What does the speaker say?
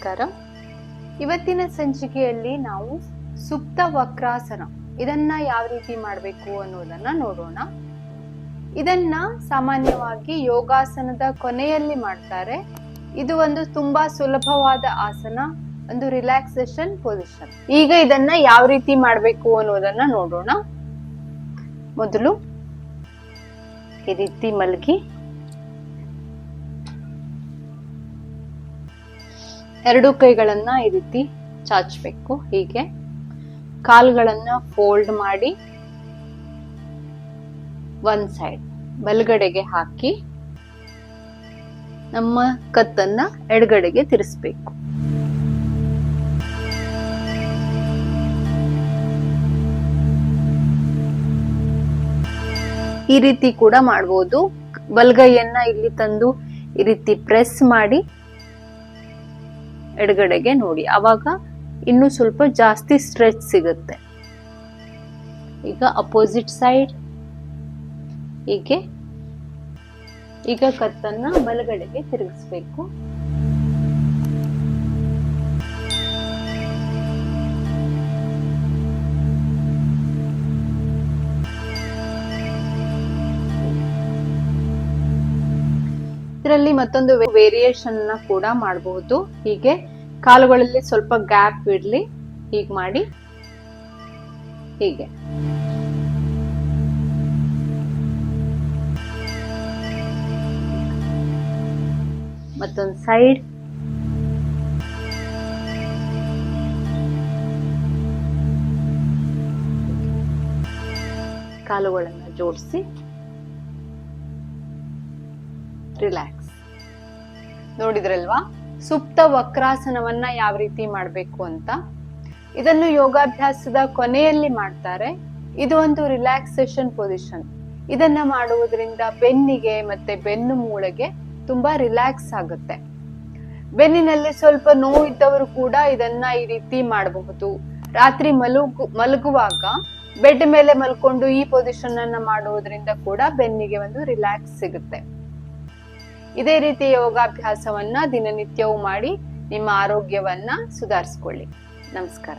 ನಮಸ್ಕಾರ. ಇವತ್ತಿನ ಸಂಚಿಕೆಯಲ್ಲಿ ನಾವು ಸುಪ್ತ ವಕ್ರಾಸನ, ಇದನ್ನ ಯಾವ ರೀತಿ ಮಾಡಬೇಕು ಅನ್ನೋದನ್ನ ನೋಡೋಣ. ಇದನ್ನ ಸಾಮಾನ್ಯವಾಗಿ ಯೋಗಾಸನದ ಕೊನೆಯಲ್ಲಿ ಮಾಡ್ತಾರೆ. ಇದು ಒಂದು ತುಂಬಾ ಸುಲಭವಾದ ಆಸನ, ಒಂದು ರಿಲ್ಯಾಕ್ಸೇಷನ್ ಪೊಸಿಷನ್. ಈಗ ಇದನ್ನ ಯಾವ ರೀತಿ ಮಾಡಬೇಕು ಅನ್ನೋದನ್ನ ನೋಡೋಣ. ಮೊದಲು ಈ ರೀತಿ ಮಲಗಿ. ಎರಡು ಕೈಗಳನ್ನ ಈ ರೀತಿ ಚಾಚಬೇಕು, ಹೀಗೆ. ಕಾಲ್ಗಳನ್ನ ಫೋಲ್ಡ್ ಮಾಡಿ ಒಂದ್ ಸೈಡ್ ಬಲಗಡೆಗೆ ಹಾಕಿ ನಮ್ಮ ಕತ್ತನ್ನ ಎಡಗಡೆಗೆ ತಿರ್ಸ್ಬೇಕು. ಈ ರೀತಿ ಕೂಡ ಮಾಡ್ಬೋದು. ಬಲಗೈಯನ್ನ ಇಲ್ಲಿ ತಂದು ಈ ರೀತಿ ಪ್ರೆಸ್ ಮಾಡಿ ಎಡಗಡೆಗೆ ನೋಡಿ. ಅವಾಗ ಇನ್ನು ಸ್ವಲ್ಪ ಜಾಸ್ತಿ ಸ್ಟ್ರೆಚ್ ಸಿಗುತ್ತೆ. ಈಗ ಅಪೋಸಿಟ್ ಸೈಡ್ ಹೀಗೆ. ಈಗ ಕತ್ತನ್ನ ಬಲಗಡೆಗೆ ತಿರುಗಿಸ್ಬೇಕು. ಇದರಲ್ಲಿ ಮತ್ತೊಂದು ವೇರಿಯೇಷನ್ ಕೂಡ ಮಾಡಬಹುದು. ಹೀಗೆ. ಕಾಲುಗಳಲ್ಲಿ ಸ್ವಲ್ಪ ಗ್ಯಾಪ್ ಬಿಡ್ಲಿ ಹೀಗೆ ಮಾಡಿ. ಹೀಗೆ. ಮತ್ತೊಂದು ಸೈಡ್ ಕಾಲುಗಳನ್ನು ಜೋಡಿಸಿ. ರಿಲ್ಯಾಕ್ಸ್ ನೋಡಿದ್ರಲ್ವಾ? ಸುಪ್ತ ವಕ್ರಾಸನವನ್ನ ಯಾವ ರೀತಿ ಮಾಡಬೇಕು ಅಂತ. ಇದನ್ನು ಯೋಗಾಭ್ಯಾಸದ ಕೊನೆಯಲ್ಲಿ ಮಾಡ್ತಾರೆ. ಇದು ಒಂದು ರಿಲ್ಯಾಕ್ಸೇಷನ್ ಪೊಸಿಷನ್. ಇದನ್ನ ಮಾಡುವುದರಿಂದ ಬೆನ್ನಿಗೆ ಮತ್ತೆ ಬೆನ್ನು ಮೂಳೆಗೆ ತುಂಬಾ ರಿಲ್ಯಾಕ್ಸ್ ಆಗುತ್ತೆ. ಬೆನ್ನಿನಲ್ಲಿ ಸ್ವಲ್ಪ ನೋವು ಇದ್ದವರು ಕೂಡ ಇದನ್ನ ಈ ರೀತಿ ಮಾಡಬಹುದು. ರಾತ್ರಿ ಮಲಗು, ಮಲಗುವಾಗ ಬೆಡ್ ಮೇಲೆ ಮಲ್ಕೊಂಡು ಈ ಪೊಸಿಷನ್ ಅನ್ನ ಮಾಡುವುದರಿಂದ ಕೂಡ ಬೆನ್ನಿಗೆ ಒಂದು ರಿಲ್ಯಾಕ್ಸ್ ಸಿಗುತ್ತೆ. ಇದೇ ರೀತಿ ಯೋಗಾಭ್ಯಾಸವನ್ನ ದಿನನಿತ್ಯವೂ ಮಾಡಿ ನಿಮ್ಮ ಆರೋಗ್ಯವನ್ನ ಸುಧಾರಿಸ್ಕೊಳ್ಳಿ. ನಮಸ್ಕಾರ.